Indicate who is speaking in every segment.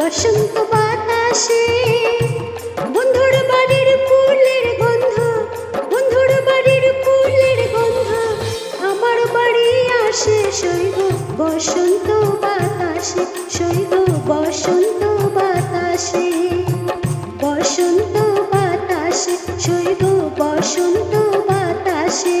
Speaker 1: বসন্ত বাতাসে। বন্ধুর বাড়ির ফুলের গন্ধ, বন্ধুর বাড়ির ফুলের গন্ধ। আমার বাড়ি আসে শৈব বসন্ত বাতাসে শৈব বসন্ত বাতাসে। বসন্ত বাতাসে শৈব বসন্ত বাতাসে।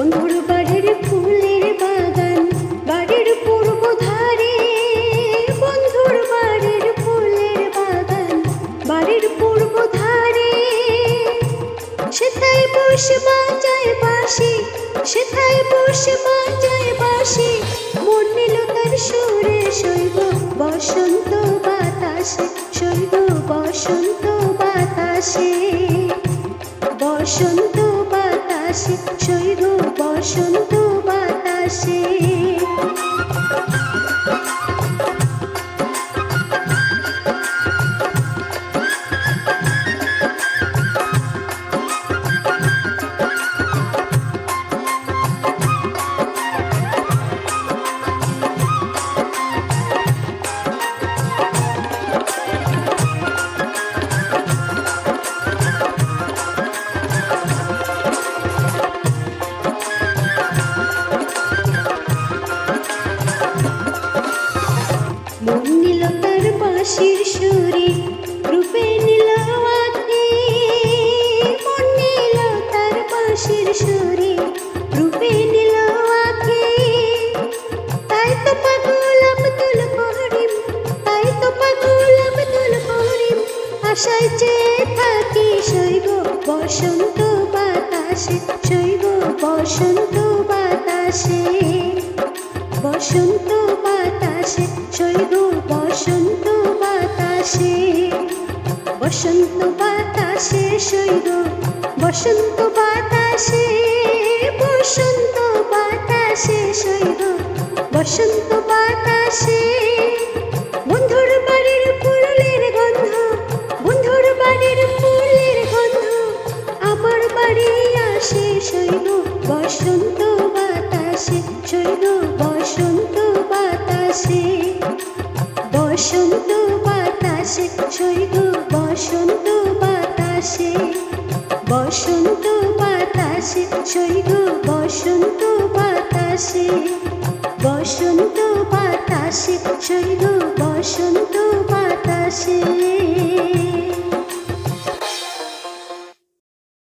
Speaker 1: বন্ধুর বাড়ির ফুলের বাগান, বাড়ির পূর্ব ধারে বন্ধুর বাড়ির ফুলের বাগান, বাড়ির পূর্ব ধারে। শৈব বসন্ত বাতাসে শৈব বসন্ত বাতাসে। বসন্ত বাতাসে শৈব বসন্ত বাঁশির সুরে রূপে নিল আঁকে মন নিল তার বাঁশির সুরে রূপে নিল আঁকে তাই তো পাগল আব্দুল করিম, তাই তো পাগল আব্দুল করিম বসন্ত বাতাসে শৈব বসন্ত বসন্ত বাতাসে শৈর বসন্ত বাতাসে বসন্ত বাতাসে শৈর বসন্ত বাতাসে শৈব বসন্ত বাতাসে বসন্ত বাতাসে শৈব বসন্ত বাতাসে বসন্ত বাতাসে বাতাসে